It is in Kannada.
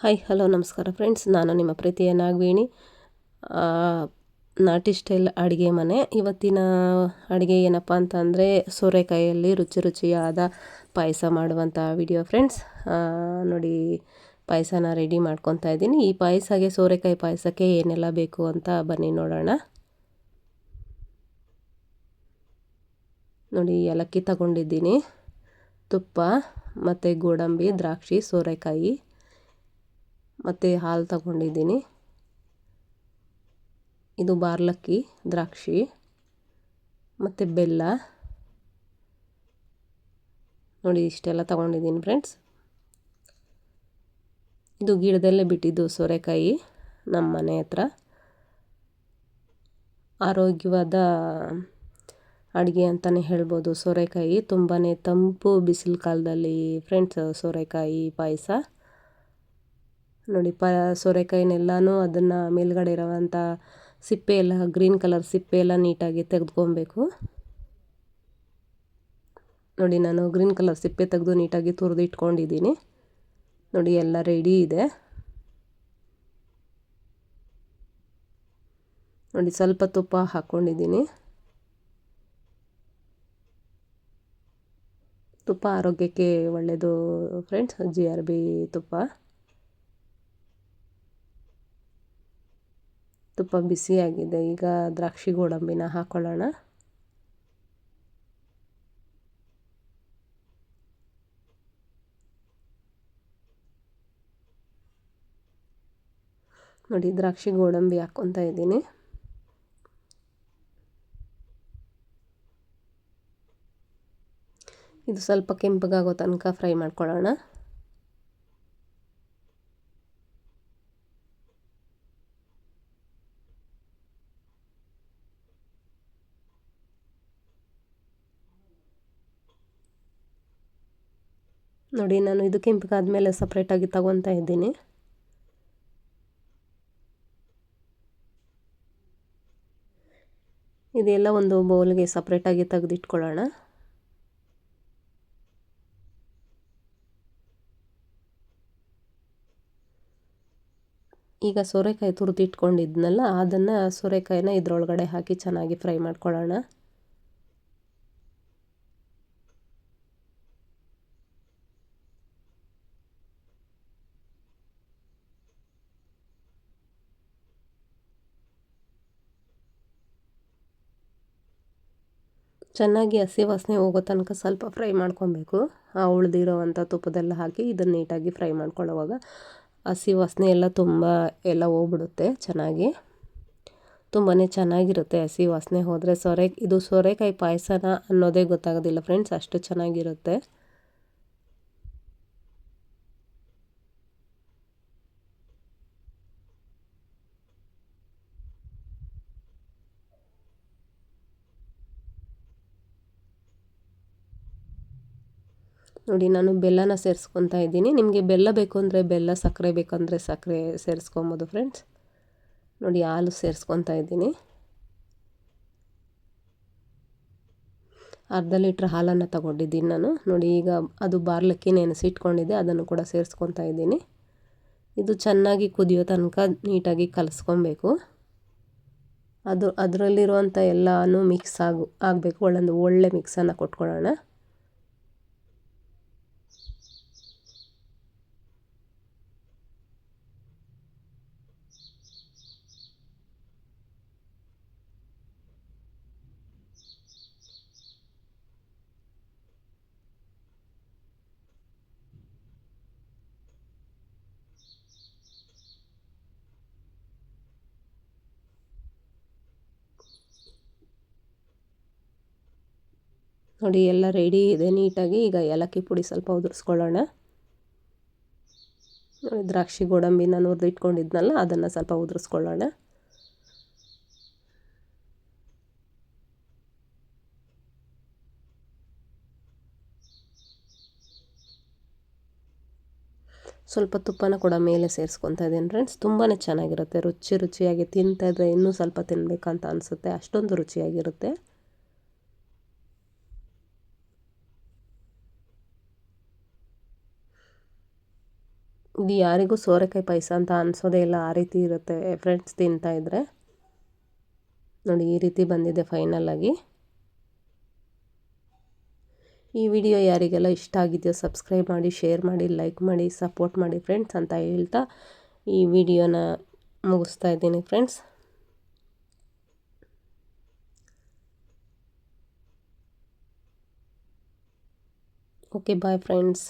ಹಾಯ್ ಹಲೋ ನಮಸ್ಕಾರ ಫ್ರೆಂಡ್ಸ್ ನಾನು ನಿಮ್ಮ ಪ್ರೀತಿಯ ನಾಗವೇಣಿ. ನಾಟಿ ಸ್ಟೈಲ್ ಅಡುಗೆ ಮನೆ. ಇವತ್ತಿನ ಅಡುಗೆ ಏನಪ್ಪ ಅಂತ ಅಂದರೆ ಸೋರೆಕಾಯಲ್ಲಿ ರುಚಿ ರುಚಿಯಾದ ಪಾಯಸ ಮಾಡುವಂಥ ವಿಡಿಯೋ ಫ್ರೆಂಡ್ಸ್ ನೋಡಿ, ಪಾಯಸನ ರೆಡಿ ಮಾಡ್ಕೊತಾ ಇದ್ದೀನಿ. ಈ ಪಾಯಸಗೆ ಸೋರೆಕಾಯಿ ಪಾಯಸಕ್ಕೆ ಏನೆಲ್ಲ ಬೇಕು ಅಂತ ಬನ್ನಿ ನೋಡೋಣ. ನೋಡಿ, ಏಲಕ್ಕಿ ತಗೊಂಡಿದ್ದೀನಿ. ತುಪ್ಪ ಮತ್ತು ಗೋಡಂಬಿ, ದ್ರಾಕ್ಷಿ, ಸೋರೆಕಾಯಿ. ಮತ್ತು ಹಾಲು ತಗೊಂಡಿದ್ದೀನಿ. ಇದು ಬಾರ್ಲಕ್ಕಿ, ದ್ರಾಕ್ಷಿ, ಮತ್ತು ಬೆಲ್ಲ. ನೋಡಿ, ಇಷ್ಟೆಲ್ಲ ತಗೊಂಡಿದ್ದೀನಿ ಫ್ರೆಂಡ್ಸ್. ಇದು ಗಿಡದಲ್ಲೇ ಬಿಟ್ಟಿದ್ದು ಸೋರೆಕಾಯಿ ನಮ್ಮ ಮನೆ ಹತ್ರ. ಆರೋಗ್ಯವಾದ ಅಡುಗೆ ಅಂತಲೇ ಹೇಳ್ಬೋದು ಸೋರೆಕಾಯಿ. ತುಂಬಾ ತಂಪು ಬಿಸಿಲು ಕಾಲದಲ್ಲಿ ಫ್ರೆಂಡ್ಸ್ ಸೋರೆಕಾಯಿ ಪಾಯಸ. ನೋಡಿ, ಪ, ಸೋರೆಕಾಯಿನೆಲ್ಲನೂ ಅದನ್ನು ಮೇಲ್ಗಡೆ ಇರೋವಂಥ ಸಿಪ್ಪೆ ಎಲ್ಲ ಗ್ರೀನ್ ಕಲರ್ ಸಿಪ್ಪೆ ಎಲ್ಲ ನೀಟಾಗಿ ತೆಗೆದುಕೊಬೇಕು. ನೋಡಿ, ನಾನು ಗ್ರೀನ್ ಕಲರ್ ಸಿಪ್ಪೆ ತೆಗೆದು ನೀಟಾಗಿ ತುರಿದು ಇಟ್ಕೊಂಡಿದ್ದೀನಿ ನೋಡಿ, ಎಲ್ಲ ರೆಡಿ ಇದೆ. ನೋಡಿ, ಸ್ವಲ್ಪ ತುಪ್ಪ ಹಾಕ್ಕೊಂಡಿದ್ದೀನಿ ತುಪ್ಪ ಆರೋಗ್ಯಕ್ಕೆ ಒಳ್ಳೆಯದು ಫ್ರೆಂಡ್ಸ್ ಜಿ ಆರ್ ಬಿ ತುಪ್ಪ. ತುಪ್ಪ ಬಿಸಿಯಾಗಿದೆ ಈಗ ದ್ರಾಕ್ಷಿ ಗೋಡಂಬಿನ ಹಾಕ್ಕೊಳ್ಳೋಣ ನೋಡಿ, ದ್ರಾಕ್ಷಿ ಗೋಡಂಬಿ ಹಾಕ್ಕೊತ ಇದ್ದೀನಿ. ಇದು ಸ್ವಲ್ಪ ಕೆಂಪಗಾಗೋ ತನಕ ಫ್ರೈ ಮಾಡ್ಕೊಳ್ಳೋಣ. ನೋಡಿ, ನಾನು ಇದು ಕೆಂಪಗಾದ್ಮೇಲೆ ಸಪ್ರೇಟಾಗಿ ತಗೊತಾ ಇದ್ದೀನಿ. ಇದೆಲ್ಲ ಒಂದು ಬೌಲ್ಗೆ ಸಪ್ರೇಟಾಗಿ ತೆಗೆದಿಟ್ಕೊಳ್ಳೋಣ. ಈಗ ಸೋರೆಕಾಯಿ ತುರಿದಿಟ್ಕೊಂಡಿದ್ನಲ್ಲ, ಅದನ್ನು ಸೋರೆಕಾಯಿನ ಇದರೊಳಗಡೆ ಹಾಕಿ ಚೆನ್ನಾಗಿ ಫ್ರೈ ಮಾಡ್ಕೊಳ್ಳೋಣ. ಚೆನ್ನಾಗಿ ಹಸಿ ವಾಸನೆ ಹೋಗೋ ತನಕ ಸ್ವಲ್ಪ ಫ್ರೈ ಮಾಡ್ಕೊಬೇಕು. ಆ ಉಳಿದಿರೋವಂಥ ತುಪ್ಪದೆಲ್ಲ ಹಾಕಿ ಇದನ್ನು ನೀಟಾಗಿ ಫ್ರೈ ಮಾಡ್ಕೊಳ್ಳೋವಾಗ ಹಸಿ ವಾಸನೆ ಎಲ್ಲ ತುಂಬ ಎಲ್ಲ ಹೋಗ್ಬಿಡುತ್ತೆ ಚೆನ್ನಾಗಿ. ತುಂಬಾ ಚೆನ್ನಾಗಿರುತ್ತೆ ಹಸಿ ವಾಸನೆ ಹೋದರೆ ಸೊರೆ, ಇದು ಸೋರೆಕಾಯಿ ಪಾಯಸನ ಅನ್ನೋದೇ ಗೊತ್ತಾಗೋದಿಲ್ಲ ಫ್ರೆಂಡ್ಸ್ ಅಷ್ಟು ಚೆನ್ನಾಗಿರುತ್ತೆ. ನೋಡಿ, ನಾನು ಬೆಲ್ಲನ ಸೇರಿಸ್ಕೊತಾ ಇದ್ದೀನಿ. ನಿಮಗೆ ಬೆಲ್ಲ ಬೇಕು ಅಂದರೆ ಬೆಲ್ಲ, ಸಕ್ಕರೆ ಬೇಕಂದರೆ ಸಕ್ಕರೆ ಸೇರಿಸ್ಕೊಬೋದು ಫ್ರೆಂಡ್ಸ್ ನೋಡಿ, ಹಾಲು ಸೇರಿಸ್ಕೊತಾ ಇದ್ದೀನಿ. ಅರ್ಧ ಲೀಟ್ರ್ ಹಾಲನ್ನು ತಗೊಂಡಿದ್ದೀನಿ ನಾನು. ನೋಡಿ, ಈಗ ಅದು ಬಾರ್ಲಕ್ಕಿ ನೆನೆಸಿಟ್ಕೊಂಡಿದ್ದೆ, ಅದನ್ನು ಕೂಡ ಸೇರಿಸ್ಕೊತಾ ಇದ್ದೀನಿ. ಇದು ಚೆನ್ನಾಗಿ ಕುದಿಯೋ ತನಕ ನೀಟಾಗಿ ಕಲಿಸ್ಕೊಬೇಕು. ಅದು, ಅದರಲ್ಲಿರುವಂಥ ಎಲ್ಲನೂ ಮಿಕ್ಸ್ ಆಗು, ಆಗಬೇಕು. ಒಳ್ಳೊಂದು ಒಳ್ಳೆ ಮಿಕ್ಸನ್ನು ಕೊಟ್ಕೊಳ್ಳೋಣ. ನೋಡಿ, ಎಲ್ಲ ರೆಡಿ ಇದೆ ನೀಟಾಗಿ. ಈಗ ಏಲಕ್ಕಿ ಪುಡಿ ಸ್ವಲ್ಪ ಉದುರಿಸ್ಕೊಳ್ಳೋಣ. ನೋಡಿ, ದ್ರಾಕ್ಷಿ ಗೋಡಂಬಿನ ನುರಿದು ಇಟ್ಕೊಂಡಿದ್ನಲ್ಲ, ಅದನ್ನು ಸ್ವಲ್ಪ ಉದುರಿಸ್ಕೊಳ್ಳೋಣ. ಸ್ವಲ್ಪ ತುಪ್ಪನ ಕೂಡ ಮೇಲೆ ಸೇರಿಸ್ಕೊತಾ ಇದ್ದೀನಿ ಫ್ರೆಂಡ್ಸ್ ತುಂಬಾ ಚೆನ್ನಾಗಿರುತ್ತೆ. ರುಚಿ ರುಚಿಯಾಗಿ ತಿಂತಾಯಿದ್ರೆ ಇನ್ನೂ ಸ್ವಲ್ಪ ತಿನ್ನಬೇಕಂತ ಅನಿಸುತ್ತೆ. ಅಷ್ಟೊಂದು ರುಚಿಯಾಗಿರುತ್ತೆ. ಇದು ಯಾರಿಗೂ ಸೋರೆಕಾಯಿ ಪಾಯಸ ಅಂತ ಅನಿಸೋದೇ ಇಲ್ಲ, ಆ ರೀತಿ ಇರುತ್ತೆ. ಫ್ರೆಂಡ್ಸ್ ತಿಂತಾಯಿದ್ರೆ ನೋಡಿ, ಈ ರೀತಿ ಬಂದಿದೆ ಫೈನಲಾಗಿ ಈ ವಿಡಿಯೋ ಯಾರಿಗೆಲ್ಲ ಇಷ್ಟ ಆಗಿದೆಯೋ ಸಬ್ಸ್ಕ್ರೈಬ್ ಮಾಡಿ ಶೇರ್ ಮಾಡಿ ಲೈಕ್ ಮಾಡಿ ಸಪೋರ್ಟ್ ಮಾಡಿ ಫ್ರೆಂಡ್ಸ್ ಅಂತ ಹೇಳ್ತಾ ಈ ವಿಡಿಯೋನ ಮುಗಿಸ್ತಾ ಇದ್ದೀನಿ ಫ್ರೆಂಡ್ಸ್ ಓಕೆ ಬಾಯ್ ಫ್ರೆಂಡ್ಸ್